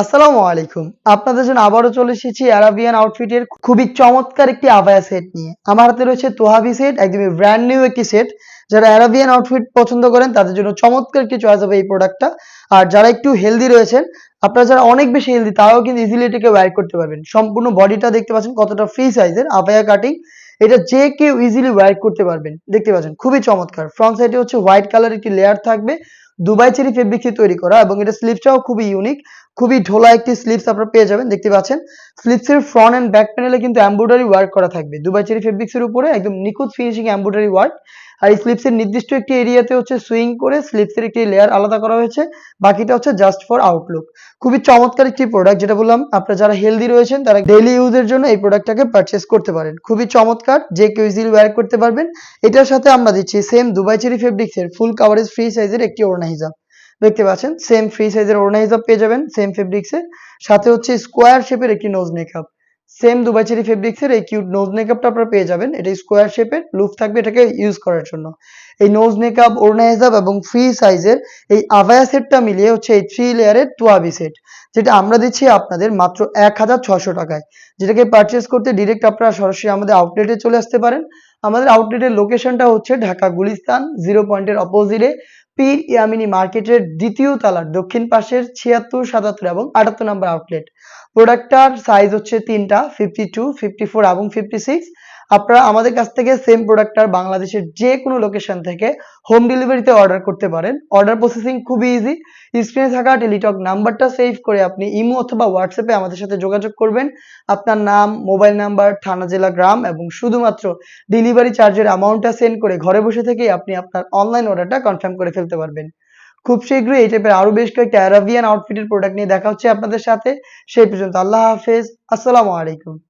আসসালামু আলাইকুম। আপনাদের জন্য আবারও চলে এসেছি অ্যারাবিয়ান আউটফিটের খুবই চমৎকার একটি আবায়া সেট নিয়ে। আমার হাতে রয়েছে তোহাবি সেট একদমই ব্র্যান্ড নিউ একটি সেট যারা অ্যারাবিয়ান আউটফিট পছন্দ করেন, তাদের জন্য চমৎকার একটি চয়েস হবে এই প্রোডাক্টটা আর যারা একটু হেলদি রয়েছেন, আপনারা যারা অনেক বেশি হেলদি তারাও কিন্তু ইজিলি এটাকে ওয়্যার করতে পারবেন। সম্পূর্ণ বডিটা দেখতে পাচ্ছেন কতটা ফ্রি সাইজের আবায়া কাটিং এটা যে কেউ ইজিলি ওয়্যার করতে পারবেন। দেখতে পাচ্ছেন, খুবই চমৎকার। ফ্রন্ট সাইডে হচ্ছে হোয়াইট কালার একটি লেয়ার থাকবে। দুবাই চেরি ফেব্রিক্সে তৈরি করা এবং এটা স্লিপসটাও খুবই ইউনিক খুবই ঢোলা একটি স্লিপস আপনারা পেয়ে যাবেন, দেখতে পাচ্ছেন। স্লিপসের ফ্রন্ট এন্ড ব্যাক প্যানেলে কিন্তু এমব্রয়ডারি ওয়ার্ক করা থাকবে। দুবাই চেরি ফেব্রিক্সের উপরে একদম নিখুঁত ফিনিশিং এমব্রয়ডারি ওয়ার্ক আর এই স্লিপসের নির্দিষ্ট একটি এরিয়াতে হচ্ছে সুইং করে স্লিপসের একটি লেয়ার আলাদা করা হয়েছে। বাকিটা হচ্ছে জাস্ট ফর আউটলুক খুবই চমৎকার একটি প্রোডাক্ট যেটা বললাম, আপনারা যারা হেলদি রয়েছেন, তারা ডেইলি ইউজের জন্য এই প্রোডাক্টটাকে পারচেস করতে পারেন। খুবই চমৎকার, যে কেউ ইজিলি ওয়্যার করতে পারবেন। এটার সাথে আমরা দিচ্ছি সেম দুবাই চেরি ফেব্রিক্সের ফুল কাভারেজ ফ্রি সাইজের একটি ওড়না হিজাব। দেখতে পাচ্ছেন সেম ফ্রি সাইজের ওড়না হিসাব পেয়ে যাবেন সেম ফেব্রিক্সের সাথে হচ্ছে স্কোয়ার শেপের একটি nose makeup same Dubai cherry ফেব্রিক্সের এই কিউট নোজ মেকআপটা আপনারা পেয়ে যাবেন। এটা স্কোয়ার শেপের লুক থাকবে এটাকে ইউজ করার জন্য। এই নোজ মেকআপ ওড়না হিসাব এবং ফ্রি সাইজের এই আভায়া সেটটা মিলিয়ে হচ্ছে এই থ্রি লেয়ারের তোয়াবি সেট যেটা আমরা দিচ্ছি আপনাদের মাত্র এক হাজার ছশো টাকায়। যেটাকে পারচেস করতে ডিরেক্ট আপনারা সরাসরি আমাদের আউটলেটে চলে আসতে পারেন। আমাদের আউটলেটের লোকেশনটা হচ্ছে ঢাকা গুলিস্তান জিরো পয়েন্টের অপোজিটে পীর ইয়ামিনী মার্কেটের দ্বিতীয় তালার দক্ষিণ পাশের ছিয়াত্তর, সাতাত্তর এবং আটাত্তর নম্বর আউটলেট প্রোডাক্টটার সাইজ হচ্ছে তিনটা ফিফটি টু ফিফটি ফোর এবং ফিফটি সিক্স আপনারা আমাদের কাছ থেকে সেম প্রোডাক্টটার বাংলাদেশের যে কোনো লোকেশন থেকে হোম ডেলিভারিতে অর্ডার করতে পারেন। অর্ডার প্রসেসিং খুবই ইজি স্ক্রিনে থাকা টেলিটক নাম্বারটা সেভ করে আপনি ইমো অথবা হোয়াটসঅ্যাপে আমাদের সাথে যোগাযোগ করবেন। আপনার নাম মোবাইল নাম্বার থানা, জেলা, গ্রাম এবং শুধুমাত্র ডেলিভারি চার্জের অ্যামাউন্টটা সেন্ড করে ঘরে বসে থেকেই আপনি আপনার অনলাইন অর্ডারটা কনফার্ম করে ফেলতে পারবেন। খুব শীঘ্রই এই টাইপের আরও বেশ কয়েকটা অ্যারাবিয়ান আউটফিটের প্রোডাক্ট নিয়ে দেখা হচ্ছে আপনাদের সাথে। সেই পর্যন্ত আল্লাহ হাফেজ। আসসালামু আলাইকুম।